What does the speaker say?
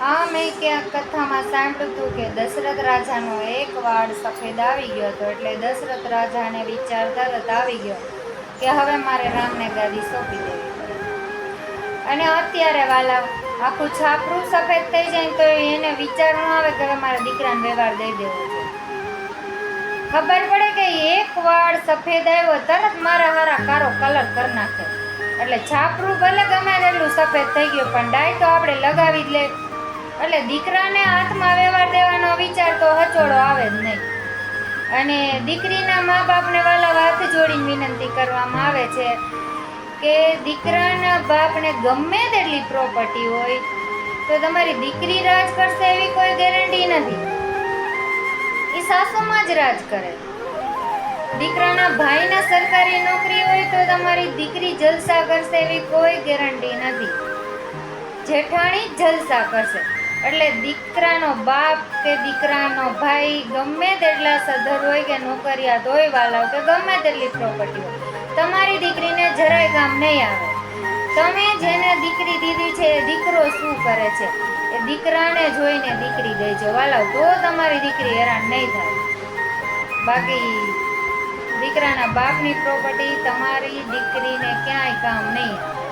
હા, મેં ક્યાંક કથામાં સાંભળ્યું હતું કે દશરથ રાજાનો એક વાળ સફેદ આવી ગયો હતો એટલે દશરથ રાજાને વિચાર તરત આવી ગયો કે હવે મારે રામને ગાદી સોંપી દેવી અને અત્યારે વાલા આખું છાપરું સફેદ થઈ જાય તો એને વિચાર ન આવે કે હવે મારા દીકરાને વ્યવહાર દઈ દેવો છે. ખબર પડે કે એક વાળ સફેદ આવ્યો તરત મારા હારા કારો કલર કરી નાખે. એટલે છાપરું ભલે ગમે તેટલું સફેદ થઈ ગયું, પણ ડાય તો આપણે લગાવી જ લે. એટલે દીકરાને હાથમાં વ્યવહાર દેવાનો વિચાર તો હચોડો આવે જ નહીં. અને દીકરીના મા બાપને વાલા હાથ જોડીને વિનંતી કરવામાં આવે છે કે દીકરાના બાપને ગમે તેટલી પ્રોપર્ટી હોય, તો તમારી દીકરી રાજ કરશે એવી કોઈ ગેરંટી નથી. એ સાસુમાં જ રાજ કરે. દીકરાના ભાઈના સરકારી નોકરી હોય તો તમારી દીકરી જલસા કરશે એવી કોઈ ગેરંટી નથી. જેઠાણી જલસા કરશે. એટલે દીકરાનો બાપ કે દીકરાનો ભાઈ ગમે તેટલા સધર હોય કે નોકરિયાત હોય વાલાવ કે ગમે તેટલી પ્રોપર્ટી હોય, તમારી દીકરીને જરાય કામ નહીં આવે. તમે જેને દીકરી દીધી છે, એ દીકરો શું કરે છે? એ દીકરાને જોઈને દીકરી દેજો વાલાવ તો તમારી દીકરી હેરાન નહીં થાય. બાકી દીકરાના બાપની પ્રોપર્ટી તમારી દીકરીને ક્યાંય કામ નહીં આવે.